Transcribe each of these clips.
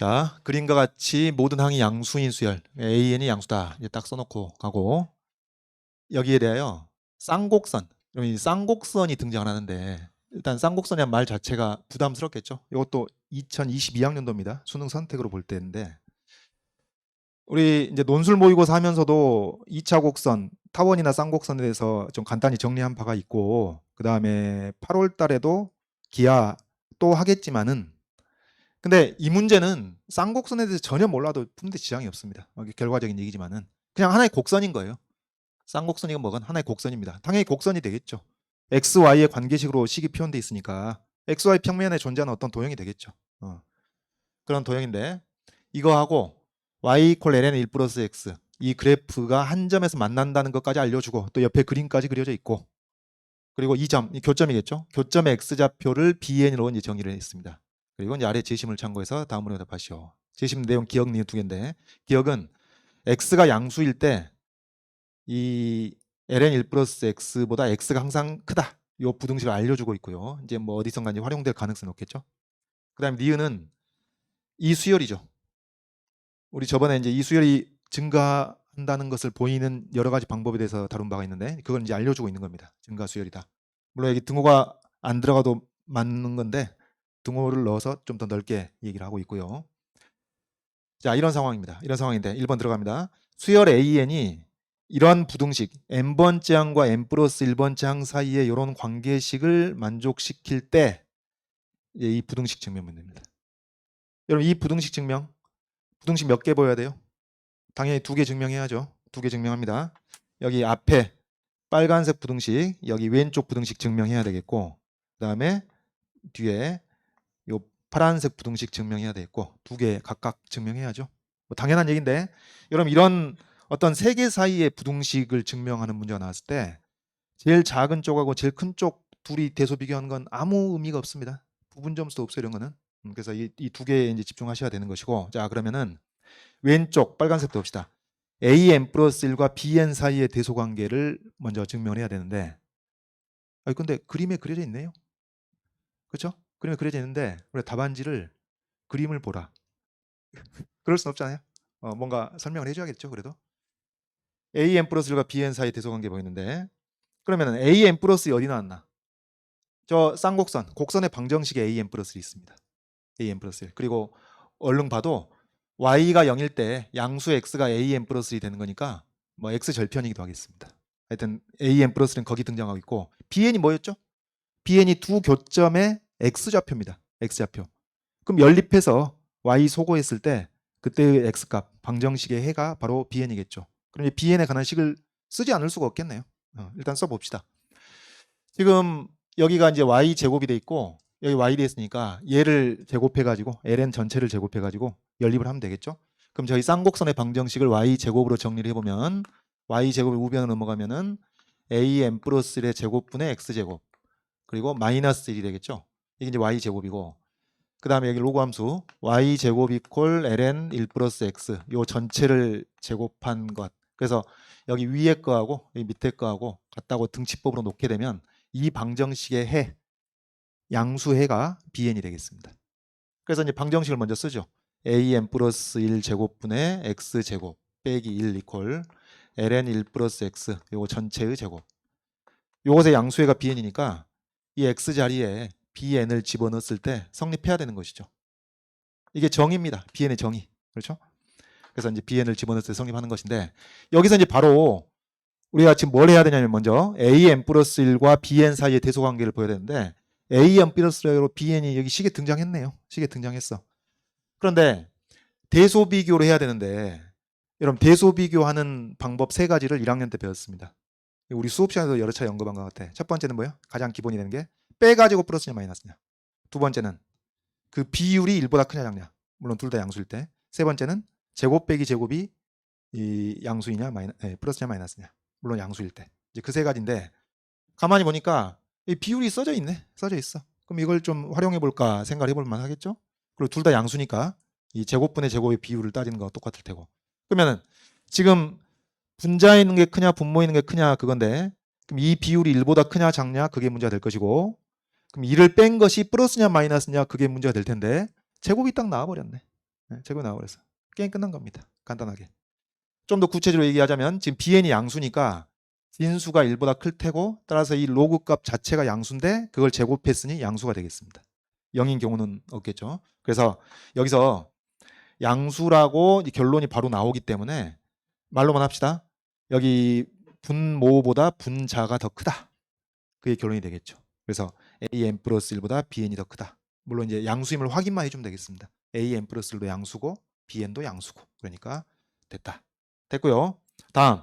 자, 그림과 같이 모든 항이 양수인 수열, AN이 양수다. 이제 딱 써놓고 가고 여기에 대하여 쌍곡선, 이 쌍곡선이 등장을 하는데 일단 쌍곡선이란 말 자체가 부담스럽겠죠. 이것도 2022학년도입니다. 수능 선택으로 볼 때인데 우리 이제 논술 모의고사 하면서도 2차 곡선, 타원이나 쌍곡선에 대해서 좀 간단히 정리한 바가 있고 그 다음에 8월 달에도 기하 또 하겠지만은 근데 이 문제는 쌍곡선에 대해서 전혀 몰라도 푸는데 지장이 없습니다. 어, 결과적인 얘기지만은 그냥 하나의 곡선인 거예요. 쌍곡선이건 뭐건 하나의 곡선입니다. 당연히 곡선이 되겠죠. x, y의 관계식으로 식이 표현돼 있으니까 x, y 평면에 존재하는 어떤 도형이 되겠죠. 어. 그런 도형인데 이거하고 y ln 1 플러스 x 이 그래프가 한 점에서 만난다는 것까지 알려주고 또 옆에 그림까지 그려져 있고 그리고 이 점, 이 교점이겠죠. 교점의 x좌표를 bn으로 이제 정의를 했습니다. 이제 아래 제심을 참고해서 다음으로 답하시오. 제심 내용 기억 니은 두 개인데 기억은 x가 양수일 때 이 ln 1 플러스 x보다 x가 항상 크다. 요 부등식을 알려주고 있고요. 이제 뭐 어디선가 이제 활용될 가능성이 높겠죠. 그다음 니은은 이 수열이죠. 우리 저번에 이제 이 수열이 증가한다는 것을 보이는 여러 가지 방법에 대해서 다룬 바가 있는데 그걸 이제 알려주고 있는 겁니다. 증가 수열이다. 물론 여기 등호가 안 들어가도 맞는 건데 등호를 넣어서 좀 더 넓게 얘기를 하고 있고요. 자, 이런 상황입니다. 이런 상황인데 1번 들어갑니다. 수열 AN이 이런 부등식 n번째 항과 n 플러스 1번째 항 사이에 이런 관계식을 만족시킬 때 이 부등식 증명 문제입니다. 여러분 이 부등식 증명 부등식 몇 개 보여야 돼요? 당연히 두 개 증명해야죠. 두 개 증명합니다. 여기 앞에 빨간색 부등식, 여기 왼쪽 부등식 증명해야 되겠고, 그 다음에 뒤에 요 파란색 부등식 증명해야 되겠고, 두 개 각각 증명해야죠. 뭐 당연한 얘기인데, 여러분 이런 어떤 세 개 사이의 부등식을 증명하는 문제가 나왔을 때, 제일 작은 쪽하고 제일 큰 쪽 둘이 대소 비교하는 건 아무 의미가 없습니다. 부분 점수도 없어요, 이런 거는. 음, 그래서 이두 개에 이제 집중하셔야 되는 것이고, 자 그러면은 왼쪽 빨간색도 봅시다. AN 플러스 1과 BN 사이의 대소 관계를 먼저 증명해야 되는데, 아 근데 그림에 그려져 있네요. 그렇죠? 그림에 그려져 있는데 우리 답안지를 그림을 보라. 그럴 순 없잖아요. 어, 뭔가 설명을 해줘야겠죠. 그래도 AN 플러스 1과 BN 사이 대소 관계 보이는데, 그러면은 AN 플러스 어디 나왔나? 저 쌍곡선, 곡선의 방정식에 AN 플러스 1이 있습니다. AN 플러스 1. 그리고 얼른 봐도 y가 0일 때 양수 x가 an 플러스 1이 되는 거니까 뭐 x 절편이기도 하겠습니다. 하여튼 an 플러스 1은 거기 등장하고 있고 bn이 뭐였죠? bn이 두 교점의 x 좌표입니다. x 좌표. 그럼 연립해서 y 소거했을 때 그때의 x 값 방정식의 해가 바로 bn이겠죠. 이제 bn에 관한 식을 쓰지 않을 수가 없겠네요. 어, 일단 써봅시다. 지금 여기가 이제 y 제곱이 돼 있고 여기 y 돼 있으니까 얘를 제곱해 가지고 ln 전체를 제곱해 가지고 연립을 하면 되겠죠. 그럼 저희 쌍곡선의 방정식을 y 제곱으로 정리를 해보면 y 제곱을 우변으로 넘어가면은 an 플러스 1의 제곱분의 x 제곱 그리고 마이너스 1이 되겠죠. 이게 이제 y 제곱이고 그 다음에 여기 로그 함수 y 제곱 이퀄 ln 1 플러스 x 요 전체를 제곱한 것 그래서 여기 위에 거하고 여기 밑에 거하고 같다고 등치법으로 놓게 되면 이 방정식의 해 양수해가 bn이 되겠습니다. 그래서 이제 방정식을 먼저 쓰죠. an 플러스 1 제곱분의 x 제곱 빼기 1 이퀄 ln 1 플러스 x 요거 전체의 제곱 요것의 양수해가 bn이니까 이 x 자리에 bn을 집어넣었을 때 성립해야 되는 것이죠. 이게 정의입니다. bn의 정의. 그렇죠? 그래서 이제 bn을 집어넣었을 때 성립하는 것인데 여기서 이제 바로 우리가 지금 뭘 해야 되냐면 먼저 an 플러스 1과 bn 사이의 대소 관계를 보여야 되는데 an 플러스 1로 bn이 여기 식에 등장했네요. 식에 등장했어. 그런데 대소 비교를 해야 되는데 여러분 대소 비교하는 방법 세 가지를 1학년 때 배웠습니다. 우리 수업 시간에도 여러 차례 언급한 것 같아. 첫 번째는 뭐야? 가장 기본이 되는 게 빼가지고 플러스냐 마이너스냐. 두 번째는 그 비율이 1보다 크냐 작냐. 물론 둘 다 양수일 때. 세 번째는 제곱 빼기 제곱이 이 양수이냐 마이너 네, 플러스냐 마이너스냐. 물론 양수일 때. 이제 그 세 가지인데 가만히 보니까 이 비율이 써져 있네. 써져 있어. 그럼 이걸 좀 활용해 볼까 생각해 볼 만 하겠죠? 그리고 둘 다 양수니까 이 제곱분의 제곱의 비율을 따지는 거와 똑같을 테고. 그러면은 지금 분자에 있는 게 크냐 분모에 있는 게 크냐 그건데 그럼 이 비율이 1보다 크냐 작냐 그게 문제가 될 것이고 그럼 2를 뺀 것이 플러스냐 마이너스냐 그게 문제가 될 텐데 제곱이 딱 나와 버렸네. 네, 제곱이 나와버렸어. 게임 끝난 겁니다. 간단하게. 좀 더 구체적으로 얘기하자면 지금 bn이 양수니까 진수가 1보다 클 테고 따라서 이 로그 값 자체가 양수인데 그걸 제곱했으니 양수가 되겠습니다. 0인 경우는 없겠죠. 그래서 여기서 양수라고 이 결론이 바로 나오기 때문에 말로만 합시다. 여기 분모보다 분자가 더 크다. 그게 결론이 되겠죠. 그래서 an 플러스 1보다 bn이 더 크다. 물론 이제 양수임을 확인만 해주면 되겠습니다. an 플러스 1도 양수고 bn도 양수고 그러니까 됐다. 됐고요. 다음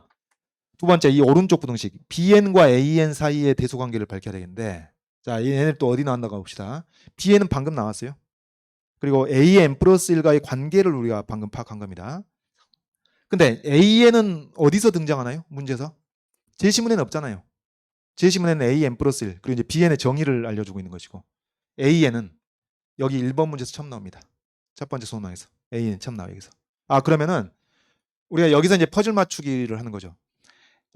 두 번째 이 오른쪽 부등식 bn과 an 사이의 대소 관계를 밝혀야 되겠는데 자 얘네들 또 어디 나왔나가 봅시다. bn은 방금 나왔어요. 그리고 an 플러스 1과의 관계를 우리가 방금 파악한 겁니다. 근데 an은 어디서 등장하나요? 문제에서 제시문에는 없잖아요. 제시문에는 an 플러스 1 그리고 이제 bn의 정의를 알려주고 있는 것이고 an은 여기 1번 문제에서 처음 나옵니다. 첫 번째 소문항에서 an은 처음 나와요 여기서. 아 그러면은 우리가 여기서 이제 퍼즐 맞추기를 하는 거죠.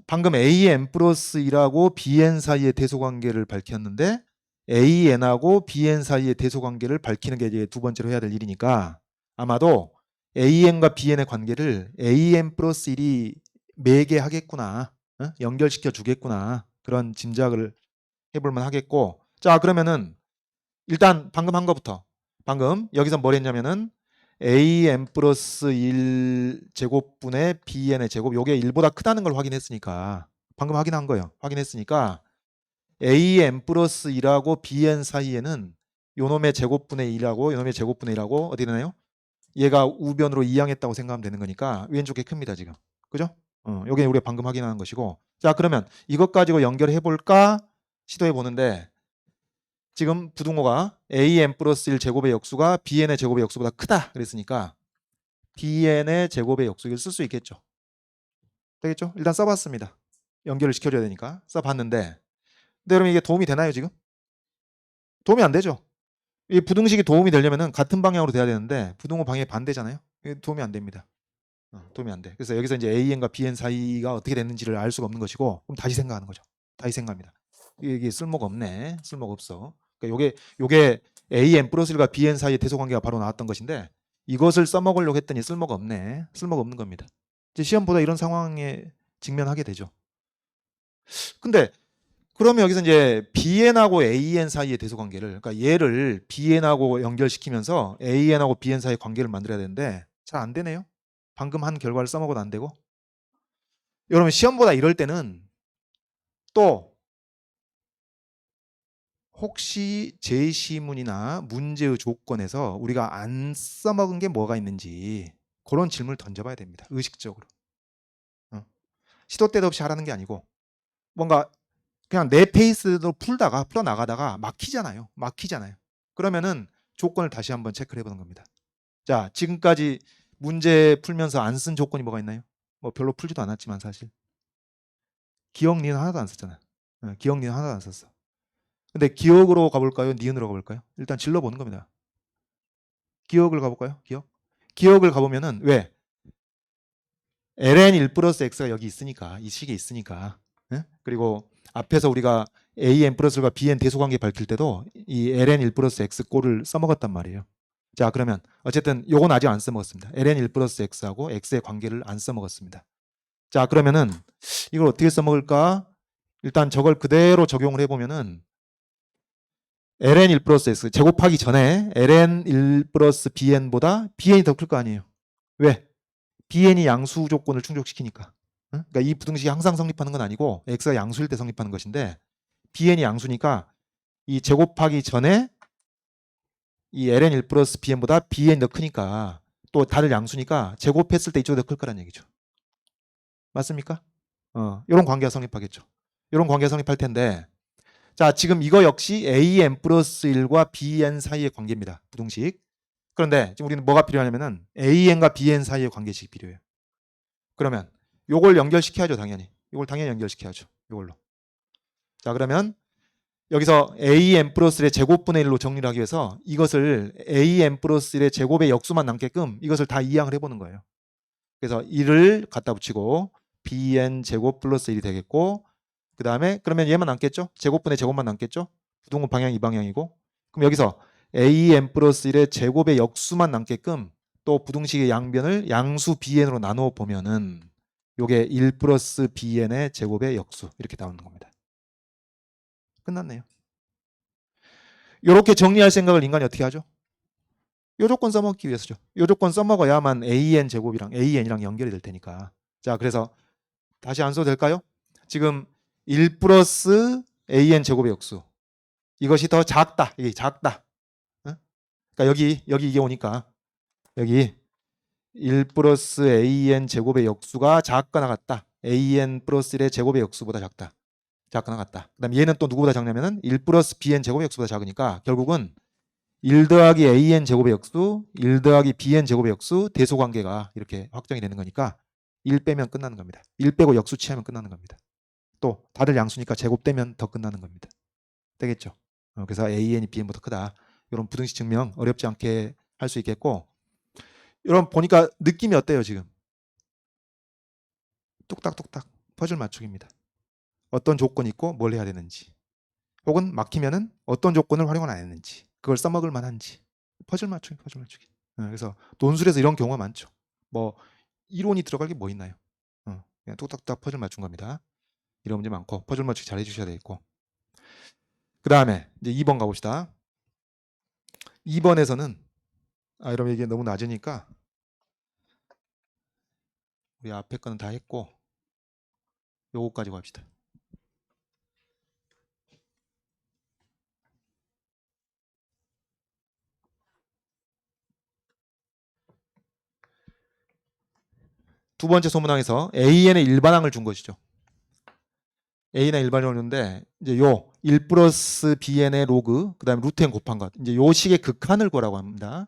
방금 an 플러스 1하고 bn 사이의 대소 관계를 밝혔는데 an하고 bn 사이의 대소 관계를 밝히는 게 이제 두 번째로 해야 될 일이니까 아마도 an과 bn의 관계를 an 플러스 1이 매게 하겠구나 어? 연결시켜 주겠구나 그런 짐작을 해볼만 하겠고. 자 그러면은 일단 방금 한 거부터. 방금 여기서 뭘 했냐면은 an 플러스 1 제곱분의 bn의 제곱 요게 1보다 크다는 걸 확인했으니까. 방금 확인한 거예요. 확인했으니까 an 플러스 1하고 bn 사이에는 요놈의 제곱분의 1하고 요놈의 제곱분의 1하고 어디 되나요? 얘가 우변으로 이항했다고 생각하면 되는 거니까 왼쪽에 큽니다 지금. 그죠? 어, 요게 우리가 방금 확인한 것이고 자 그러면 이것 가지고 연결해 볼까? 시도해 보는데 지금 부등호가 an 플러스 1 제곱의 역수가 bn의 제곱의 역수보다 크다 그랬으니까 bn의 제곱의 역수를 쓸 수 있겠죠. 되겠죠? 일단 써봤습니다. 연결을 시켜줘야 되니까 써봤는데. 근데 그러면 이게 도움이 되나요 지금? 도움이 안 되죠. 이 부등식이 도움이 되려면 같은 방향으로 돼야 되는데 부등호 방향이 반대잖아요. 도움이 안 됩니다 어, 도움이 안 돼. 그래서 여기서 이제 AN과 BN 사이가 어떻게 됐는지를 알 수가 없는 것이고 그럼 다시 생각하는 거죠. 다시 생각합니다. 이게 쓸모가 없네. 쓸모가 없어. 그러니까 요게 요게 AN 플러스 1과 BN 사이의 대소 관계가 바로 나왔던 것인데 이것을 써먹으려고 했더니 쓸모가 없네. 쓸모가 없는 겁니다. 이제 시험 보다 이런 상황에 직면하게 되죠. 근데 그러면 여기서 이제 BN하고 AN 사이의 대소 관계를 그러니까 얘를 BN하고 연결시키면서 AN하고 BN 사이의 관계를 만들어야 되는데 잘 안 되네요. 방금 한 결과를 써먹어도 안 되고 여러분 시험보다 이럴 때는 또 혹시 제시문이나 문제의 조건에서 우리가 안 써먹은 게 뭐가 있는지 그런 질문을 던져봐야 됩니다. 의식적으로. 어. 시도 때도 없이 하라는 게 아니고 뭔가 그냥 내 페이스로 풀다가 풀어나가다가 막히잖아요. 막히잖아요. 그러면은 조건을 다시 한번 체크를 해보는 겁니다. 자 지금까지 문제 풀면서 안 쓴 조건이 뭐가 있나요? 뭐 별로 풀지도 않았지만 사실 기억 니은 하나도 안 썼잖아. 요 기억 니은 하나도 안 썼어. 근데 기억으로 가볼까요? 니은으로 가볼까요? 일단 질러보는 겁니다. 기억을 가볼까요? 기억? 기억을 가보면은 왜? ln 1 플러스 x가 여기 있으니까 이 식에 있으니까 예? 그리고 앞에서 우리가 an 플러스가 bn 대소관계 밝힐 때도 이 ln 1 플러스 x 꼴을 써먹었단 말이에요. 자 그러면 어쨌든 요건 아직 안 써먹었습니다. ln 1 플러스 x하고 x의 관계를 안 써먹었습니다. 자 그러면은 이걸 어떻게 써먹을까? 일단 저걸 그대로 적용을 해보면은 ln 1 플러스 x 제곱하기 전에 ln 1 플러스 bn보다 bn이 더 클 거 아니에요. 왜? bn이 양수 조건을 충족시키니까. 응? 그러니까 이 부등식이 항상 성립하는 건 아니고 x가 양수일 때 성립하는 것인데 bn이 양수니까 이 제곱하기 전에 이 ln 1 플러스 bn보다 bn이 더 크니까 또 다들 양수니까 제곱했을 때 이쪽이 더 클 거란 얘기죠. 맞습니까? 어, 이런 관계가 성립하겠죠. 이런 관계가 성립할 텐데 자 지금 이거 역시 an 플러스 1과 bn 사이의 관계입니다. 부등식. 그런데 지금 우리는 뭐가 필요하냐면은 an과 bn 사이의 관계식이 필요해요. 그러면 요걸 연결시켜야죠 당연히. 이걸 당연히 연결시켜야죠. 이걸로. 자 그러면 여기서 an 플러스 1의 제곱분의 1로 정리를 하기 위해서 이것을 an 플러스 1의 제곱의 역수만 남게끔 이것을 다 이항을 해보는 거예요. 그래서 1을 갖다 붙이고 bn 제곱 플러스 1이 되겠고 그 다음에 그러면 얘만 남겠죠? 제곱분의 제곱만 남겠죠? 부등호 방향 이 방향이고 그럼 여기서 an 플러스 1의 제곱의 역수만 남게끔 또 부등식의 양변을 양수 bn으로 나누어 보면은 요게 1 플러스 bn의 제곱의 역수 이렇게 나오는 겁니다. 끝났네요. 요렇게 정리할 생각을 인간이 어떻게 하죠? 요 조건 써먹기 위해서죠. 요 조건 써먹어야만 an 제곱이랑 an이랑 연결이 될 테니까. 자, 그래서 다시 안 써도 될까요? 지금 1 플러스 an 제곱의 역수. 이것이 더 작다. 이게 작다. 어? 그러니까 여기 여기 이게 오니까 여기 1 플러스 an 제곱의 역수가 작거나 같다. an 플러스 1의 제곱의 역수보다 작다. 작거나 같다. 그다음 얘는 또 누구보다 작냐면은 1 플러스 bn 제곱의 역수보다 작으니까 결국은 1 더하기 an 제곱의 역수, 1 더하기 bn 제곱의 역수 대소 관계가 이렇게 확정이 되는 거니까 1 빼면 끝나는 겁니다. 1 빼고 역수 취하면 끝나는 겁니다. 또 다들 양수니까 제곱되면 더 끝나는 겁니다. 되겠죠? 어, 그래서 an이 bn보다 크다. 이런 부등식 증명 어렵지 않게 할 수 있겠고 여러분 보니까 느낌이 어때요 지금? 뚝딱뚝딱 퍼즐 맞추기입니다. 어떤 조건이 있고 뭘 해야 되는지 혹은 막히면은 어떤 조건을 활용을 안 했는지 그걸 써먹을 만한지. 퍼즐 맞추기 퍼즐 맞추기. 어, 그래서 논술에서 이런 경우가 많죠. 뭐 이론이 들어갈 게 뭐 있나요? 어, 그냥 뚝딱뚝딱 퍼즐 맞춘 겁니다. 이런 문제 많고 퍼즐 맞추기 잘 해주셔야 되겠고. 그 다음에 이제 2번 가봅시다. 2번에서는 아 여러분 이게 너무 낮으니까 우리 앞에 거는 다 했고 요거까지 갑시다 두 번째 소문항에서 AN의 일반항을 준 것이죠. A는 일반항을 줬는데 이제 요 1 플러스 BN의 로그 그다음에 루트 n 곱한 것 이제 요 식의 극한을 구하라고 합니다.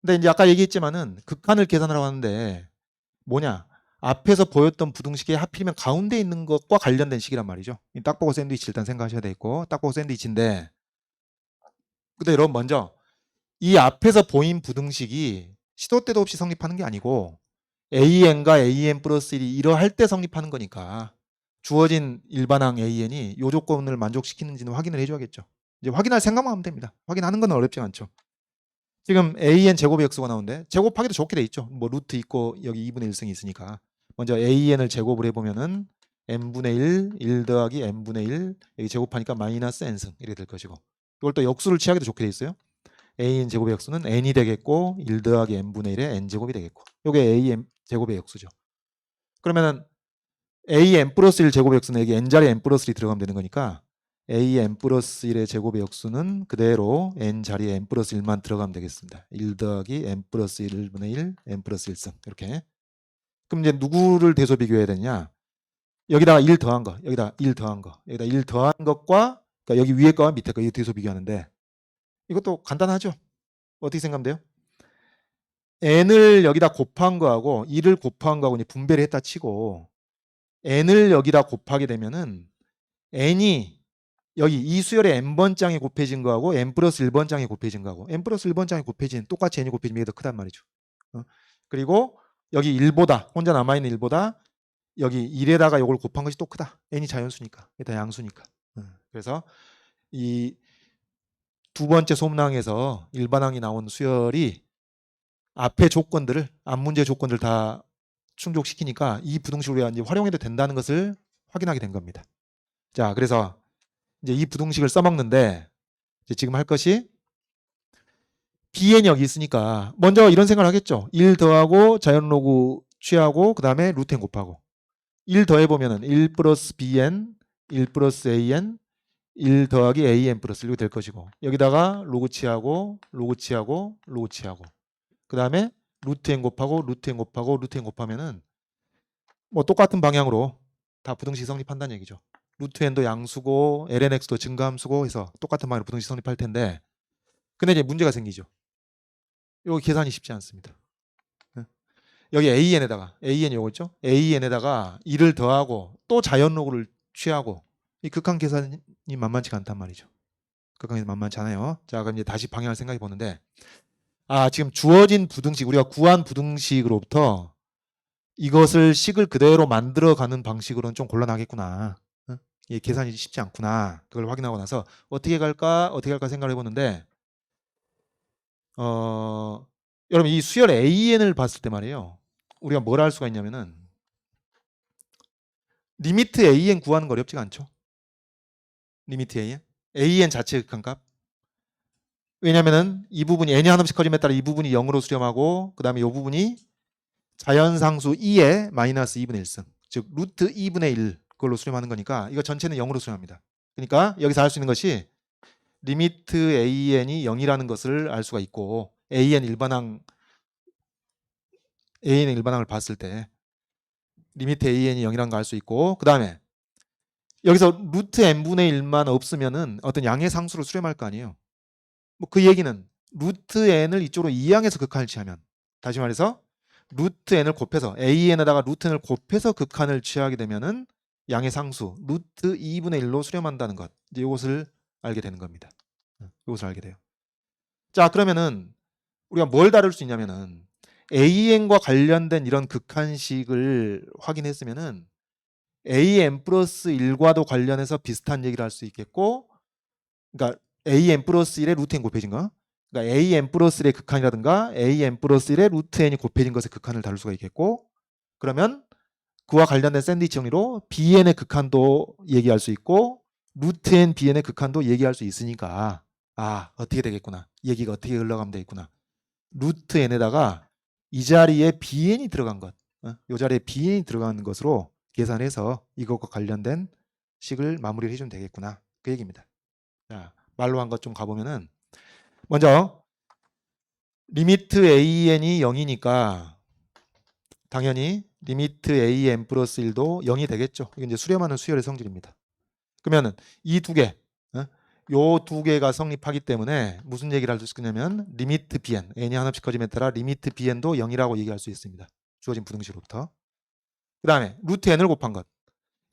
근데 이제 아까 얘기했지만은 극한을 계산하라고 하는데 뭐냐 앞에서 보였던 부등식의 하필이면 가운데 있는 것과 관련된 식이란 말이죠. 이 딱보고 샌드위치 일단 생각하셔야 되겠고 딱보고 샌드위치인데 근데 여러분 먼저 이 앞에서 보인 부등식이 시도 때도 없이 성립하는 게 아니고 AN과 AN 플러스 1이 이러할 때 성립하는 거니까 주어진 일반항 AN이 요 조건을 만족시키는지는 확인을 해줘야겠죠. 이제 확인할 생각만 하면 됩니다. 확인하는 건 어렵지 않죠. 지금 AN 제곱의 역수가 나오는데 제곱하기도 좋게 돼 있죠. 뭐 루트 있고 여기 2분의 1승이 있으니까 먼저 AN을 제곱을 해보면은 n분의 1, 1 더하기 n분의 1 여기 제곱하니까 마이너스 n승 이렇게 될 것이고 이걸 또 역수를 취하기도 좋게 돼 있어요. AN 제곱의 역수는 n이 되겠고 1 더하기 n분의 1의 n제곱이 되겠고 요게 AN 제곱의 역수죠. 그러면은 AN 플러스 1 제곱의 역수는 여기 n자리에 n 플러스 1이 들어가면 되는 거니까 AN 플러스 1의 제곱의 역수는 그대로 n 자리에 n 플러스 1만 들어가면 되겠습니다. 1 더하기 n 플러스 1분의 1 n 플러스 1승 이렇게 그럼 이제 누구를 대소 비교해야 되냐 여기다가 1 더한 거 여기다 1 더한 거 여기다 1 더한 것과 그러니까 여기 위에 거와 밑에 거 이거 대소 비교하는데 이것도 간단하죠 어떻게 생각돼요? N을 여기다 곱한 거하고 1을 곱한 거하고 이제 분배를 했다 치고 n을 여기다 곱하게 되면은 n이 여기 이 수열의 n번장에 곱해진 거하고 n 플러스 1번장에 곱해진 거하고 n 플러스 1번장에 곱해진 똑같이 n이 곱해지면 이게 더 크단 말이죠. 어? 그리고 여기 1보다 혼자 남아있는 1보다 여기 1에다가 이걸 곱한 것이 또 크다. n이 자연수니까. 다 양수니까. 어. 그래서 이 두 번째 소문항에서 일반항이 나온 수열이 앞의 조건들을 앞 문제 조건들 다 충족시키니까 이 우리가 이제 활용해도 된다는 것을 확인하게 된 겁니다. 자, 그래서 이제 이 부등식을 써먹는데 지금 할 것이 여기 있으니까 먼저 이런 생각을 하겠죠. 1 더하고 자연로그 취하고 그 다음에 n 곱하고 1 더해보면 은 1 플러스 bn 1 플러스 an 1 더하기 an 플러스 1이 될 것이고 여기다가 로그 취하고 로그 취하고 로그 취하고 그 다음에 루트 n 곱하고 루트 n 곱하고 루트 n 곱하면은 뭐 똑같은 방향으로 다 부등식 성립한다는 얘기죠. 루트 n도 양수고 lnx도 증가함수고 해서 똑같은 방향으로 부등식 성립할 텐데 근데 이제 문제가 생기죠. 이거 계산이 쉽지 않습니다. 예. 여기 an에다가 an 요거 있죠? an에다가 1을 더하고 또 자연로그를 취하고 이 극한 계산이 만만치가 않단 말이죠. 극한 계산 만만치 않아요. 자 그럼 이제 다시 방향을 생각해 보는데 아 지금 주어진 부등식 우리가 구한 부등식으로부터 이것을 식을 그대로 만들어가는 방식으로는 좀 곤란하겠구나. 어? 이 계산이 쉽지 않구나. 그걸 확인하고 나서 어떻게 갈까 어떻게 갈까 생각을 해보는데 어 여러분 이 수열 AN을 봤을 때 말이에요. 우리가 뭘 할 수가 있냐면은 리미트 AN 구하는 거 어렵지가 않죠. 리미트 AN. AN 자체 극한값. 왜냐면은 이 부분이 n이 한없이 커짐에 따라 이 부분이 0으로 수렴하고 그 다음에 이 부분이 자연상수 2의 마이너스 2분의 1승 즉 루트 2분의 1 그걸로 수렴하는 거니까 이거 전체는 0으로 수렴합니다. 그러니까 여기서 알 수 있는 것이 리미트 an이 0이라는 것을 알 수가 있고 an 일반항 an의 일반항을 봤을 때 리미트 an이 0이라는 걸 알 수 있고 그 다음에 여기서 루트 n분의 1만 없으면은 어떤 양의 상수를 수렴할 거 아니에요. 뭐 그 얘기는 루트 n을 이쪽으로 이항해서 극한을 취하면 다시 말해서 루트 n을 곱해서 an에다가 루트 n을 곱해서 극한을 취하게 되면은 양의 상수 루트 2분의 1로 수렴한다는 것 이것을 알게 되는 겁니다. 이것을 알게 돼요. 자 그러면은 우리가 뭘 다룰 수 있냐면은 an과 관련된 이런 극한식을 확인했으면은 an 플러스 1과도 관련해서 비슷한 얘기를 할 수 있겠고 그러니까 an 플러스 1의 루트 n 곱해진 거 그러니까 an 플러스 1의 극한이라든가 an 플러스 1의 루트 n이 곱해진 것의 극한을 다룰 수가 있겠고 그러면 그와 관련된 샌드위치 정리로 bn의 극한도 얘기할 수 있고 루트 n bn의 극한도 얘기할 수 있으니까 아 어떻게 되겠구나 얘기가 어떻게 흘러가면 되겠구나 루트 n에다가 이 자리에 bn이 들어간 것, 어? 이 자리에 bn이 들어가는 것으로 계산해서 이것과 관련된 식을 마무리를 해주면 되겠구나 그 얘기입니다. 자 말로 한 것 좀 가보면은 먼저 리미트 an이 0이니까 당연히 리미트 an 플러스 1도 0이 되겠죠. 이게 이제 수렴하는 수열의 성질입니다. 그러면은 이 두 개, 어? 요두 개가 성립하기 때문에 무슨 얘기를 할 수 있겠냐면 리미트 bn, n이 하나씩 커짐에 따라 리미트 bn도 0이라고 얘기할 수 있습니다. 주어진 부등식으로부터. 그 다음에 루트 n을 곱한 것.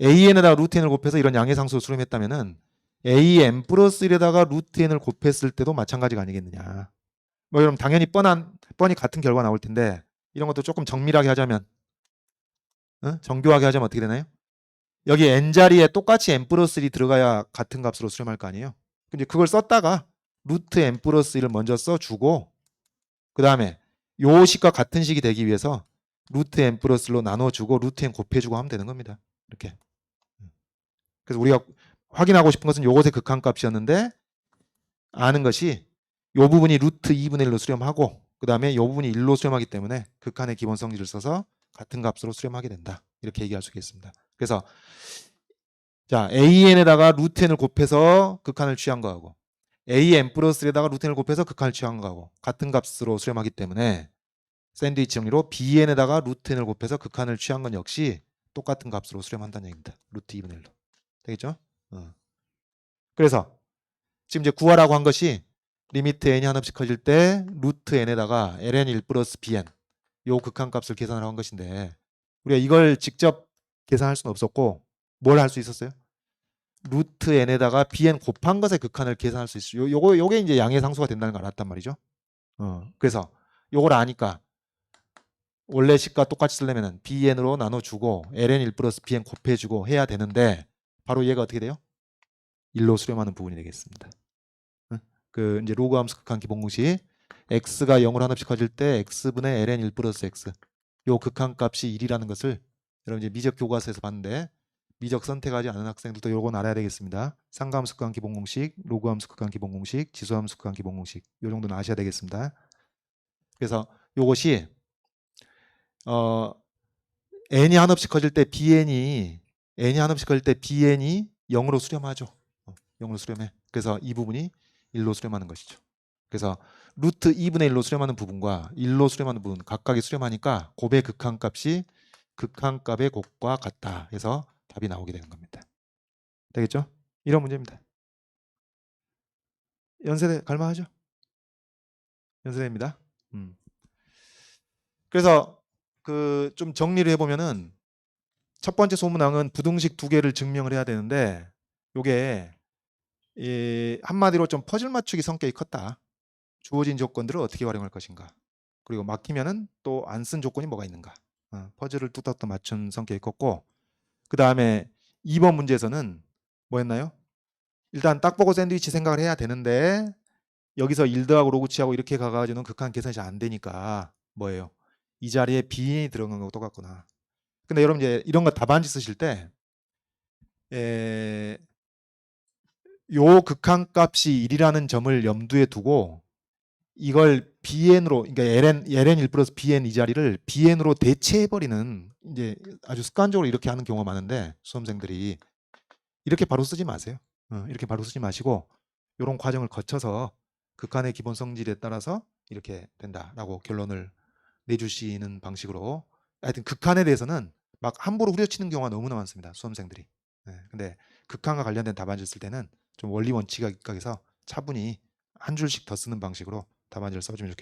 an에다가 루트 n을 곱해서 이런 양의 상수를 수렴했다면은 an 플러스 1에다가 루트 n을 곱했을 때도 마찬가지가 아니겠느냐. 뭐 여러분 당연히 뻔한 뻔히 같은 결과 나올 텐데 이런 것도 조금 정밀하게 하자면 어? 정교하게 하자면 어떻게 되나요? 여기 n 자리에 똑같이 n 플러스 1이 들어가야 같은 값으로 수렴할 거 아니에요? 근데 그걸 썼다가 루트 n 플러스 1을 먼저 써주고 그 다음에 요 식과 같은 식이 되기 위해서 루트 n 플러스 1로 나눠주고 루트 n 곱해주고 하면 되는 겁니다. 이렇게. 그래서 우리가 확인하고 싶은 것은 요것의 극한값이었는데 아는 것이 요 부분이 루트 2분의 1로 수렴하고 그 다음에 요 부분이 1로 수렴하기 때문에 극한의 기본 성질을 써서 같은 값으로 수렴하게 된다. 이렇게 얘기할 수 있겠습니다. 그래서 자 an에다가 루트 n을 곱해서 극한을 취한 거하고 an 플러스 1에다가 루트 n을 곱해서 극한을 취한 거하고 같은 값으로 수렴하기 때문에 샌드위치 정리로 bn에다가 루트 n을 곱해서 극한을 취한 건 역시 똑같은 값으로 수렴한다는 얘기입니다. 루트 2분의 1로. 되겠죠? 어. 그래서 지금 이제 구하라고 한 것이 리미트 n이 한없이 커질 때 루트 n에다가 ln 1 플러스 bn 요 극한값을 계산을 한 것인데 우리가 이걸 직접 계산할 수는 없었고 뭘 할 수 있었어요? 루트 n에다가 bn 곱한 것의 극한을 계산할 수 있어요. 요, 요거 요게 이제 양의 상수가 된다는 걸 알았단 말이죠. 어, 그래서 요걸 아니까 원래 식과 똑같이 쓰려면은 bn으로 나눠주고 ln 1 플러스 bn 곱해주고 해야 되는데 바로 얘가 어떻게 돼요? 1로 수렴하는 부분이 되겠습니다. 어? 그 이제 로그 함수 극한 기본 공식 x가 0으로 한없이 커질 때 x분의 ln 1 플러스 x 요 극한 값이 1이라는 것을 여러분 이제 미적 교과서에서 봤는데 미적 선택하지 않은 학생들도 요건 알아야 되겠습니다. 상가함수 극한 기본 공식, 로그 함수 극한 기본 공식, 지수 함수 극한 기본 공식 요 정도는 아셔야 되겠습니다. 그래서 요것이 어 n이 한없이 커질 때 bn이 n이 한없이 커질 때 bn이 0으로 수렴하죠. 어, 0으로 수렴해. 그래서 이 부분이 1로 수렴하는 것이죠. 그래서 루트 2분의 1로 수렴하는 부분과 1로 수렴하는 부분 각각이 수렴하니까 곱의 극한값이 극한값의 곱과 같다 해서 답이 나오게 되는 겁니다. 되겠죠? 이런 문제입니다. 연세대 갈만하죠? 연세대입니다. 음. 그래서 그 좀 정리를 해보면은 첫 번째 소문항은 부등식 두 개를 증명을 해야 되는데 요게 이 한마디로 좀 퍼즐 맞추기 성격이 컸다. 주어진 조건들을 어떻게 활용할 것인가. 그리고 막히면은 또 안 쓴 조건이 뭐가 있는가. 어, 퍼즐을 뚝딱뚝 맞춘 성격이 컸고 그 다음에 2번 문제에서는 뭐였나요? 일단 딱 보고 샌드위치 생각을 해야 되는데 여기서 일드하고 로그치하고 이렇게 가가지고는 극한 계산이 잘 안 되니까 뭐예요? 이 자리에 bn이 들어간 거하고 똑같구나. 근데 여러분 이제 이런 거 답안지 쓰실 때 에, 요 극한 값이 1이라는 점을 염두에 두고 이걸 bn으로 그러니까 ln ln 1 플러스 bn 이 자리를 bn으로 대체해 버리는 이제 아주 습관적으로 이렇게 하는 경우가 많은데 수험생들이 이렇게 바로 쓰지 마세요. 어, 이렇게 바로 쓰지 마시고 이런 과정을 거쳐서 극한의 기본 성질에 따라서 이렇게 된다라고 결론을 내주시는 방식으로 하여튼 극한에 대해서는 막 함부로 후려치는 경우가 너무나 많습니다. 수험생들이. 네, 근데 극한과 관련된 답안지를 쓸 때는 좀 원리 원칙에 입각해서 차분히 한 줄씩 더 쓰는 방식으로 답안지를 써주면 좋겠습니다.